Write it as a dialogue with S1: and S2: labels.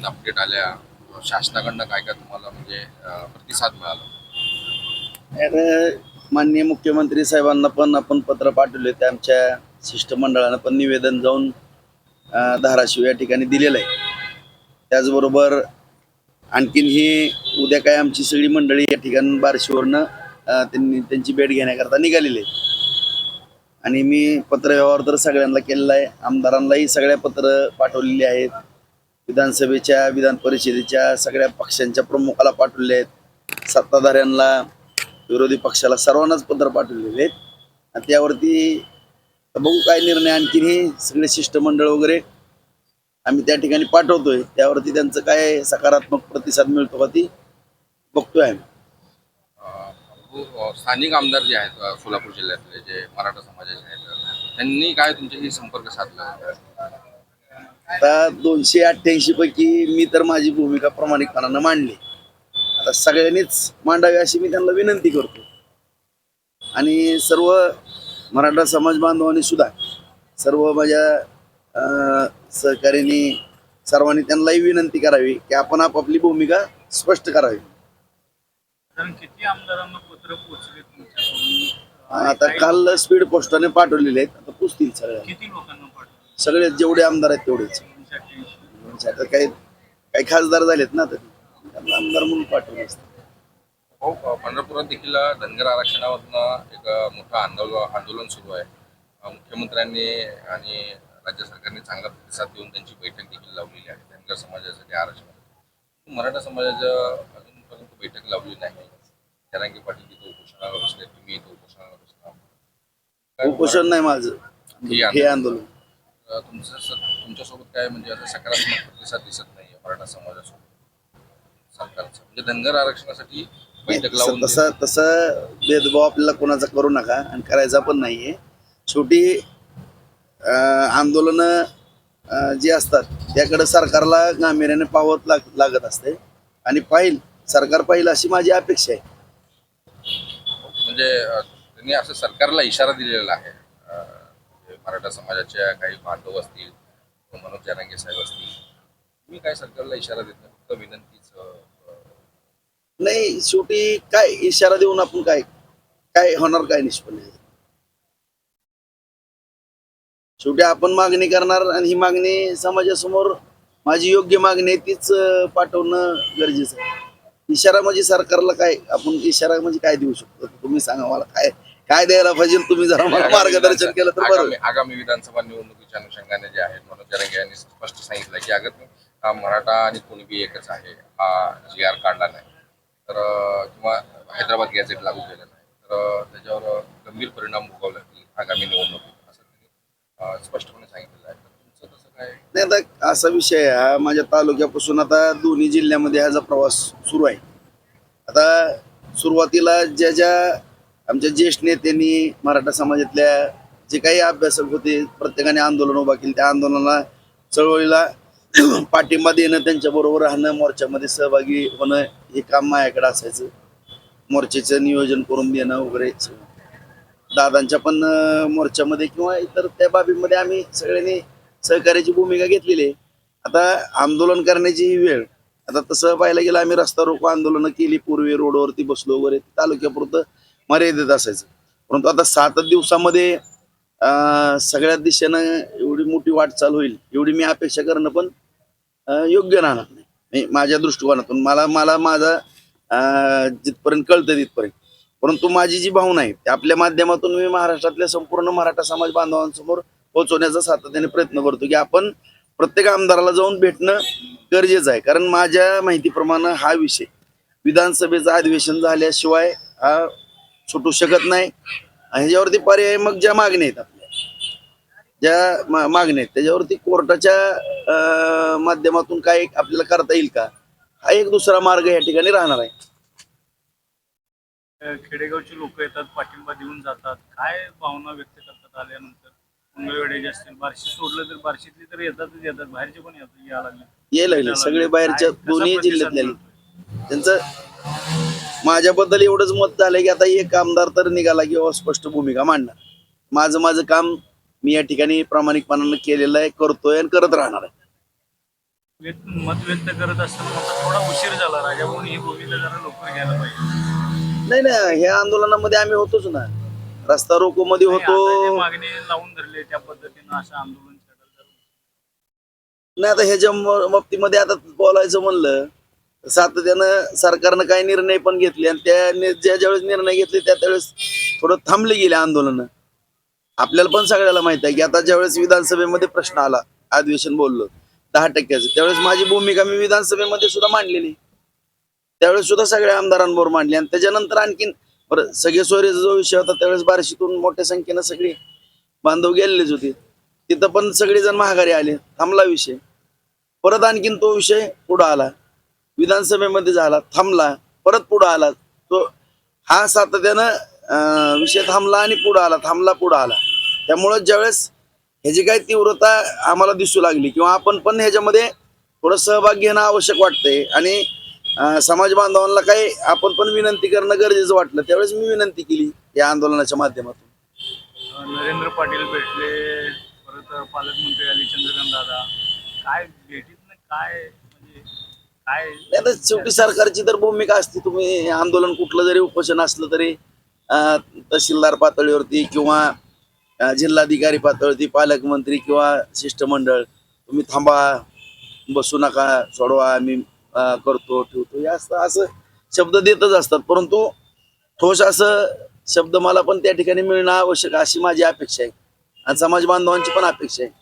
S1: संदर्भात अपडेट आल्या. शासनाकडनं काय काय तुम्हाला म्हणजे प्रतिसाद मिळाला?
S2: अरे माननीय मुख्यमंत्री साहेबांना पण आपण पत्र पाठवले. ते आमच्या शिष्टमंडळानं पण निवेदन जाऊन धाराशिव या ठिकाणी दिलेलं आहे. त्याचबरोबर आणखीन ही उद्या काय आमची सगळी मंडळी या ठिकाणी बारशीवरनं त्यांनी त्यांची भेट घेण्याकरता निघालेली आहे आणि मी पत्रव्यवहार तर सगळ्यांना केलेला आहे. आमदारांनाही सगळ्या पत्र पाठवलेली आहेत. विधानसभेच्या विधान परिषदेच्या सगळ्या पक्षांच्या प्रमुखाला पाठवले आहेत. सत्ताधाऱ्यांना विरोधी पक्षाला सर्वांनाच पत्र पाठवलेले आहेत. आणि त्यावरती बघू काय निर्णय आणखीनही सगळे शिष्टमंडळ वगैरे आम्ही त्या ठिकाणी पाठवतोय. त्यावरती त्यांचं काय सकारात्मक प्रतिसाद मिळतो का ती बघतोय आम्ही.
S1: स्थानिक आमदार जे आहेत सोलापूर जिल्ह्यातले जे मराठा समाजाचे आहेत त्यांनी काय तुमच्याशी संपर्क साधला?
S2: आता दोनशे अठ्ठ्याऐंशी पैकी मी तर माझी भूमिका प्रामाणिकपणानं मांडली. आता सगळ्यांनीच मांडावी अशी मी त्यांना विनंती करतो. आणि सर्व मराठा समाज बांधवांनी सुद्धा सर्व माझ्या अं, सहकाऱ्यांनी सर्वांनी त्यांनाही विनंती करावी की आपण आपापली भूमिका स्पष्ट करावी. आता काल स्पीड पोस्टाने पाठवलेले आहेत. आता पुसतील सगळ्या. सगळे जेवढे आमदार आहेत तेवढेच. आता काही काही खासदार झालेत ना तर त्यांना आमदार म्हणून पाठवले असते.
S1: हो पंढरपुरात देखील धनगर आरक्षणावरनं एक मोठं आंदोलन आंदोलन सुरू आहे. मुख्यमंत्र्यांनी आणि राज्य सरकारने चांगला प्रतिसाद देऊन त्यांची बैठक देखील लावलेली आहे. धनगर समाजासाठी आरक्षण. मराठा समाजाचं अजूनपर्यंत बैठक लावली नाही. जरांगी पाटील तिथं उपोषणाला बसले तुम्ही इथं उपोषणाला बसला.
S2: उपोषण नाही माझं.
S1: हे
S2: आंदोलन.
S1: तुमचं तुमच्यासोबत काय म्हणजे असं सकारात्मक प्रतिसाद दिसत नाही मराठा समाजासोबत? सरकारचं. म्हणजे धनगर आरक्षणासाठी बैठक लावून
S2: तसं तसं भेदभाव आपल्याला कोणाचा करू नका आणि करायचा पण नाहीये. शेवटी आंदोलन जी असतात त्याकडे सरकारला गांभीर्याने पावत लाग लागत असते. आणि पाहिल सरकार पाहिल अशी माझी अपेक्षा आहे.
S1: म्हणजे त्यांनी असं सरकारला इशारा दिलेला आहे. मराठा समाजाच्या काही बांधव असतील मनोज जरांगे साहेब असतील तुम्ही काय सरकारला इशारा देत नाही? फक्त विनंतीच
S2: नाही शेवटी काय इशारा देऊन आपण काय काय होणार काय निष्पन्न? आहे? शेवटी आपण मागणी करणार आणि ही मागणी समाजासमोर माझी योग्य मागणी आहे तीच पाठवणं गरजेचं आहे. इशारा म्हणजे सरकारला काय आपण इशारा म्हणजे काय देऊ शकतो? तुम्ही सांगा मला काय काय द्यायला पाहिजे? तुम्ही जरा मला मार्गदर्शन केलं तर बरं.
S1: आगामी आगामी विधानसभा निवडणुकीच्या अनुषंगाने जे आहेत मनोज जरांगे यांनी स्पष्ट सांगितलं की अगं हा मराठा आणि कुणबी एकच आहे हा जी आर काढला नाही तर अं, किंवा हैदराबाद गॅझेट लागू केलं नाही तर अं, त्याच्यावर अं, गंभीर परिणाम भोगावे लागतील आगामी निवडणुकीत असं त्यांनी अं, स्पष्टपणे सांगितलेलं आहे. तर तुमचं तसं काय
S2: नाही आता असा विषय आहे हा माझ्या तालुक्यापासून आता दोन्ही जिल्ह्यामध्ये ह्याचा प्रवास सुरू आहे. आता सुरुवातीला ज्या ज्या आमच्या ज्येष्ठ नेत्यांनी मराठा समाजातल्या जे काही अभ्यासक होते प्रत्येकाने आंदोलन उभा केले. त्या आंदोलनाला चळवळीला पाठिंबा देणं त्यांच्याबरोबर राहणं मोर्चामध्ये सहभागी होणं हे काम माझ्याकडे असायचं. मोर्चाचं नियोजन करून देणं वगैरे. दादांच्या पण मोर्चामध्ये किंवा इतर त्या बाबीमध्ये आम्ही सगळ्यांनी सहकार्याची भूमिका घेतलेली आहे. आता आंदोलन करण्याची ही वेळ. आता तसं पाहायला गेलं आम्ही रस्ता रोको आंदोलनं केली. पूर्वी रोडवरती बसलो वगैरे. तालुक्यापुरतं मर्यादित असायचं. परंतु आता सात दिवसामध्ये सगळ्या दिशेनं एवढी मोठी वाटचाल होईल एवढी मी अपेक्षा करणं पण योग्य राहणार नाही. माझ्या दृष्टिकोनातून मला मला माझा जिथपर्यंत कळतं तिथपर्यंत. परंतु माझी जी भावना आहे ती आपल्या माध्यमातून मी महाराष्ट्रातल्या संपूर्ण मराठा समाज बांधवांसमोर पोहोचवण्याचा सातत्याने प्रयत्न करतो की आपण प्रत्येक आमदाराला जाऊन भेटणं गरजेचं आहे. कारण माझ्या माहितीप्रमाणे हा विषय विधानसभेचं अधिवेशन झाल्याशिवाय हा सुटू शकत नाही. आणि ह्याच्यावरती पर्याय मग ज्या मागण्या आहेत आपल्या. ज्या मागण्या आहेत. त्याच्यावरती कोर्टाच्या माध्यमातून काय आपल्याला करता येईल का? हा एक दुसरा मार्ग या ठिकाणी राहणार आहे.
S3: खेडेगावची लोक येतात पाठिंबा देऊन जातात. काय भावना व्यक्त करतात आल्यानंतर? मंगळवेड्याचे असतील बार्शी सोडलं तर बार्शीतली तर येतातच येतात. बाहेरचे पण येतात यायला लागले.
S2: ये लागले. सगळे बाहेरच्या दोन्ही जिल्ह्यातले? त्यांचं माझ्याबद्दल एवढंच मत झालंय की आता एक आमदार तर निघाला किंवा स्पष्ट भूमिका मांडणार. माझं माझं काम मी या ठिकाणी प्रामाणिकपणानं केलेलं आहे करतोय आणि करत राहणार आहे.
S3: व्यक्त मत व्यक्त करत असताना मला थोडा उशीर झाला राजा म्हणून ही भूमिका जरा लवकर घ्यायला पाहिजे.
S2: नाही नाही ह्या आंदोलनामध्ये आम्ही होतोच ना. रस्ता रोको मध्ये
S3: नाही, आता जे
S2: होतो
S3: मागणी लावून धरले त्या पद्धतीनं असं आंदोलन छेडायला जरा
S2: नाही आता ह्याच्या म- बाबतीमध्ये आता बोलायचं म्हणलं सातत्यानं सरकारनं काही निर्णय पण घेतले आणि त्या ज्या ज्यावेळेस निर्णय घेतले त्या त्यावेळेस थोडं थांबले गेले आंदोलन. आपल्याला पण सगळ्याला माहीत आहे की आता ज्यावेळेस विधानसभेमध्ये प्रश्न आला अधिवेशन बोललो दहा टक्क्याचं त्यावेळेस माझी भूमिका मी विधानसभेमध्ये सुद्धा मांडलेली. त्यावेळेस सुद्धा सगळ्या आमदारांबरोबर मांडली आणि त्याच्यानंतर आणखीन बरं सगळे सोयरीचा जो विषय होता त्यावेळेस बारशीतून मोठ्या संख्येनं सगळी बांधव गेलेलेच होते. तिथं पण सगळेजण महागारी आले थांबला विषय. परत आणखीन तो विषय पुढं आला. विधानसभेमध्ये झाला थांबला परत पुढं आला. तो हा सातत्यानं विषय थांबला आणि पुढं आला थांबला पुढं आला. त्यामुळं ज्यावेळेस ह्याची काही तीव्रता आम्हाला दिसू लागली किंवा आपण पण ह्याच्यामध्ये थोडं सहभाग घेणं आवश्यक वाटतंय. आणि समाज बांधवांना काही आपण पण विनंती करणं गरजेचं वाटलं. त्यावेळेस मी विनंती केली या आंदोलनाच्या माध्यमातून.
S3: नरेंद्र पाटील भेटले परत पालकमंत्री आली चंद्रकांत दादा काय भेटीत काय म्हणजे काय
S2: नाही तर शेवटी सरकारची तर भूमिका असते. तुम्ही आंदोलन कुठलं जरी उपोषण असलं तरी तहसीलदार पातळीवरती किंवा जिल्हाधिकारी पातळीवरती पालकमंत्री किंवा शिष्टमंडळ तुम्ही थांबा बसू नका सोडवा आम्ही करतो ठेवतो. या असं असं शब्द देतच असतात. परंतु ठोस असं शब्द मला पण त्या ठिकाणी मिळणं आवश्यक अशी माझी अपेक्षा आहे. आणि समाज बांधवांची पण अपेक्षा आहे.